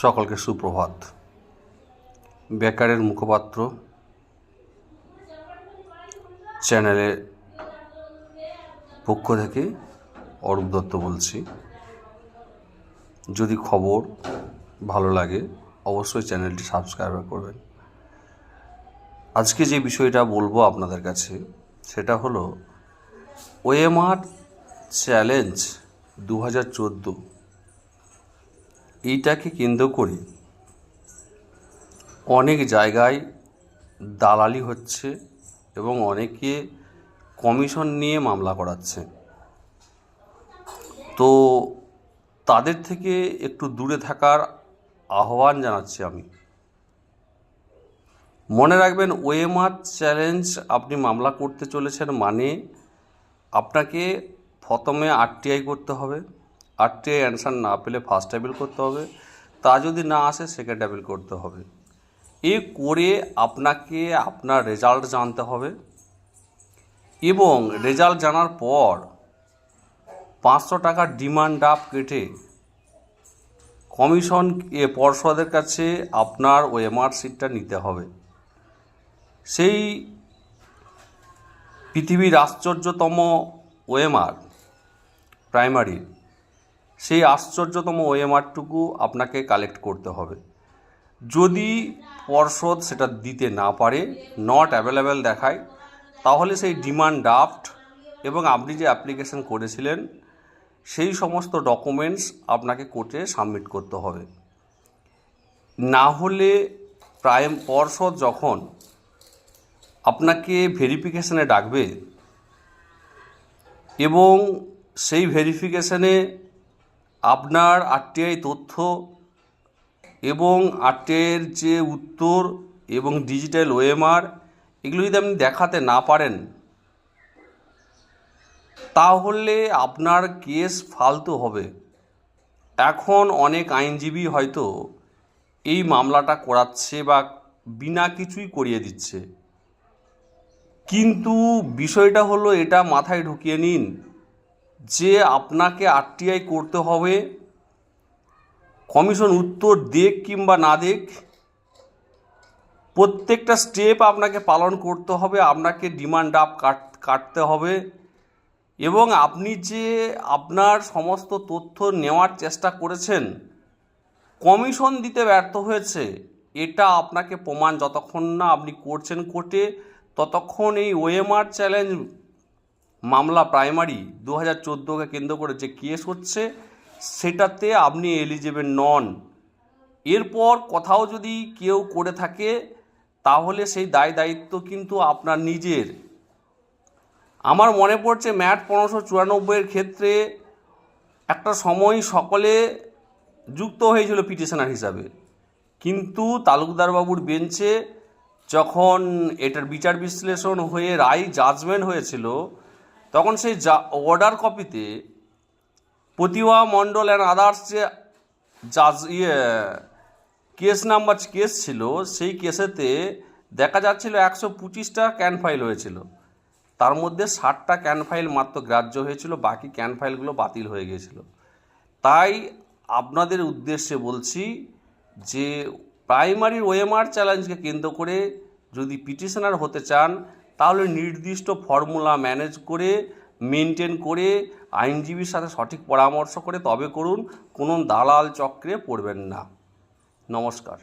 সকলকে সুপ্রভাত। বেকারের মুখপাত্র চ্যানেলের পক্ষ থেকে অরূপ দত্ত বলছি। যদি খবর ভালো লাগে, অবশ্যই চ্যানেলটি সাবস্ক্রাইব করবেন। আজকে যে বিষয়টা বলব আপনাদের কাছে, সেটা হলো, ওএমআর চ্যালেঞ্জ দু হাজার চোদ্দ এইটাকে কেন্দ্র করে অনেক জায়গায় দালালি হচ্ছে এবং অনেকে কমিশন নিয়ে মামলা করাচ্ছে। তো তাদের থেকে একটু দূরে থাকার আহ্বান জানাচ্ছি আমি। মনে রাখবেন, ওএমআর চ্যালেঞ্জ আপনি মামলা করতে চলেছেন মানে আপনাকে প্রথমে আরটিআই করতে হবে। আরটিআই অ্যান্সার না পেলে ফার্স্ট অ্যাপিল করতে হবে। তা যদি না আসে সেকেন্ড অ্যাপিল করতে হবে। এ করে আপনাকে আপনার রেজাল্ট জানতে হবে এবং রেজাল্ট জানার পর পাঁচশো টাকার ডিমান্ড ড্রাফট কেটে কমিশন এ পর্ষদের কাছে আপনার ওএমআর সিটটা নিতে হবে। সেই পৃথিবীর আশ্চর্যতম ওএমআর প্রাইমারি সেই আশ্চর্যতম ওএমআরটুকু আপনাকে কালেক্ট করতে হবে। যদি পর্ষদ সেটা দিতে না পারে নট অ্যাভেলেবেল দেখায়, তাহলে সেই ডিমান্ড ড্রাফট এবং আপনি যে অ্যাপ্লিকেশন করেছিলেন, সেই সমস্ত ডকুমেন্টস আপনাকে কোর্টে সাবমিট করতে হবে। না হলে প্রাইম পর্ষদ যখন আপনাকে ভেরিফিকেশানে ডাকবে এবং সেই ভেরিফিকেশনে আপনার আরটিআই তথ্য এবং আরটিআইয়ের যে উত্তর এবং ডিজিটাল ওএমআর, এগুলো যদি আপনি দেখাতে না পারেন, তাহলে আপনার কেস ফালতু হবে। এখন অনেক আইনজীবী হয়তো এই মামলাটা করাচ্ছে বা বিনা কিছুই করিয়ে দিচ্ছে। কিন্তু বিষয়টা হলো এটা মাথায় ঢুকিয়ে নিন যে আপনাকে আরটিআই করতে হবে, কমিশন উত্তর দেখ কিংবা না দেখ প্রত্যেকটা স্টেপ আপনাকে পালন করতে হবে, আপনাকে ডিমান্ড আপ কাট, কাটতে হবে এবং আপনি যে আপনার সমস্ত তথ্য নেওয়ার চেষ্টা করেছেন, কমিশন দিতে ব্যর্থ হয়েছে, এটা আপনাকে প্রমাণ যতক্ষণ না আপনি করছেন কোর্টে, ততক্ষণ এই ওএমআর চ্যালেঞ্জ মামলা প্রাইমারি দু হাজার চোদ্দোকে কেন্দ্র করে যে কেস হচ্ছে, সেটাতে আপনি এলিজেবল নন। এরপর কোথাও যদি কেউ করে থাকে, তাহলে সেই দায় দায়িত্ব কিন্তু আপনার নিজের। আমার মনে পড়ছে ম্যাট পনেরোশো চুরানব্বইয়ের ক্ষেত্রে একটা সময় সকলে যুক্ত হয়েছিল পিটিশনার হিসাবে। কিন্তু তালুকদারবাবুর বেঞ্চে যখন এটার বিচার বিশ্লেষণ হয়ে রায় জাজমেন্ট হয়েছিল তখন সেই যা অর্ডার কপিতে প্রতিভা মণ্ডল অ্যান্ড আদার্স যে জাজ ইয়ে কেস নাম্বার কেস ছিল, সেই কেসেতে দেখা যাচ্ছিল একশো পঁচিশটা ক্যান ফাইল হয়েছিল। তার মধ্যে ষাটটা ক্যান ফাইল মাত্র গ্রাহ্য হয়েছিল, বাকি ক্যান ফাইলগুলো বাতিল হয়ে গিয়েছিল। তাই আপনাদের উদ্দেশ্যে বলছি যে প্রাইমারি ওএমআর চ্যালেঞ্জকে কেন্দ্র করে যদি পিটিশনার হতে চান তাহলে নির্দিষ্ট ফর্মুলা ম্যানেজ করে মেনটেন করে, আইনজীবীর সাথে সঠিক পরামর্শ করে তবে করুন, কোনো দালাল চক্রে পড়বেন না। নমস্কার।